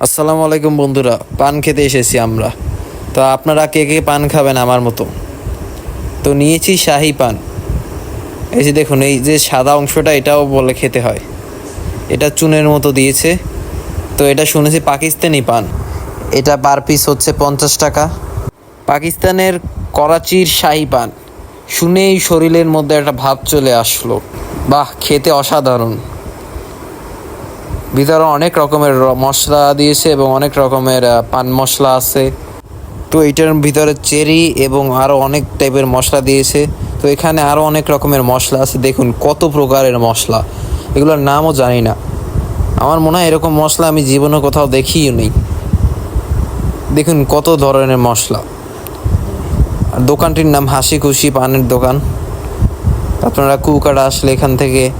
আসসালামু আলাইকুম বন্ধুরা, পান খেতে এসেছি আমরা। তো আপনারা কে কে পান খাবেন আমার মতো? তো নিয়েছি শাহি পান। এই যে দেখুন, এই যে সাদা অংশটা এটাও বলে খেতে হয়। এটা চুনের মতো দিয়েছে। তো এটা শুনেছি পাকিস্তানি পান। এটা পার পিস হচ্ছে পঞ্চাশ টাকা। পাকিস্তানের করাচির শাহি পান। শুনেই শরীরের মধ্যে একটা ভাব চলে আসলো। বাহ, খেতে অসাধারণ। ভিতরে অনেক রকমের মশলা দিয়েছে এবং অনেক রকমের পান মশলা আছে। তো এটার ভিতরে চেরি এবং আরও অনেক টাইপের মশলা দিয়েছে। তো এখানে আরও অনেক রকমের মশলা আছে। দেখুন কত প্রকারের মশলা। এগুলোর নামও জানি না। আমার মনে হয় এরকম মশলা আমি জীবনে কোথাও দেখিও নেই। দেখুন কত ধরনের মশলা। আর দোকানটির নাম হাসি খুশি পানের দোকান। আপনারা কুকাটা আসলে এখান থেকে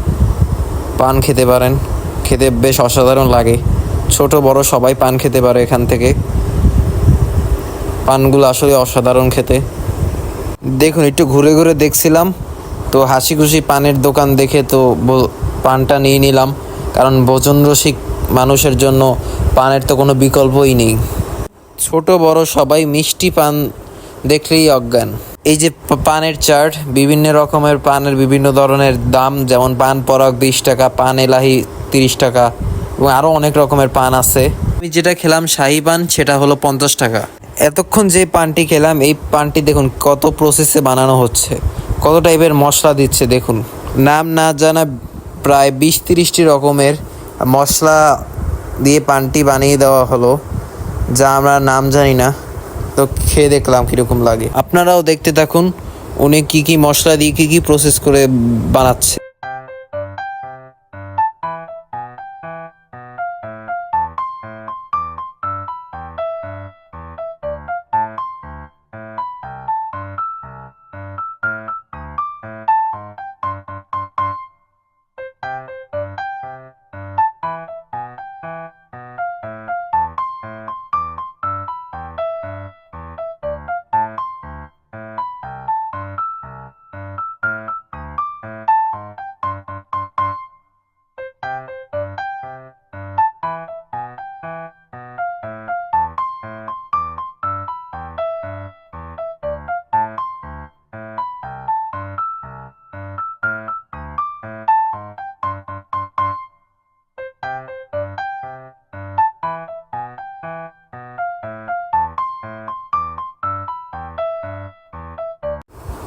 পান খেতে পারেন। খেতে বেশ অসাধারণ লাগে। ছোট, বড় সবাই পান খেতে পারে এখান থেকে। পানগুলো আসলে অসাধারণ খেতে। দেখুন, একটু ঘুরে ঘুরে দেখছিলাম, তো হাসি খুশি পানের দোকান দেখে তো পানটা নিয়ে নিলাম। কারণ ভোজন রসিক মানুষের জন্য পানের তো কোনো বিকল্পই নেই। ছোট, বড় সবাই মিষ্টি পান দেখলেই অজ্ঞান। এই যে পানের চার্ট বিভিন্ন রকমের পানের বিভিন্ন ধরনের দাম, যেমন পান পরাগ বিশ টাকা, পান এলাহি তিরিশ টাকা এবং আরও অনেক রকমের পান আছে। আমি যেটা খেলাম শাহি পান সেটা হলো পঞ্চাশ টাকা। এতক্ষণ যে পানটি খেলাম এই পানটি দেখুন কত প্রসেসে বানানো হচ্ছে। কত টাইপের মশলা দিচ্ছে দেখুন। নাম না জানা প্রায় বিশ তিরিশটি রকমের মশলা দিয়ে পানটি বানিয়ে দেওয়া হলো যা আমরা নাম জানি না। তো খেয়ে দেখলাম কীরকম লাগে। আপনারাও দেখতে থাকুন উনি কি কি মশলা দিয়ে কি কি প্রসেস করে বানাচ্ছে।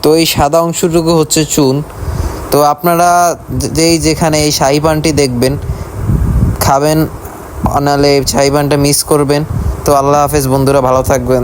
তো এই সাদা অংশটুকু হচ্ছে চুন। তো আপনারা যেই যেখানে এই শাহি পানটি দেখবেন, খাবেন অনালে শাহি পানটা মিস করবেন। তো আল্লাহ হাফেজ বন্ধুরা ভালো থাকবেন।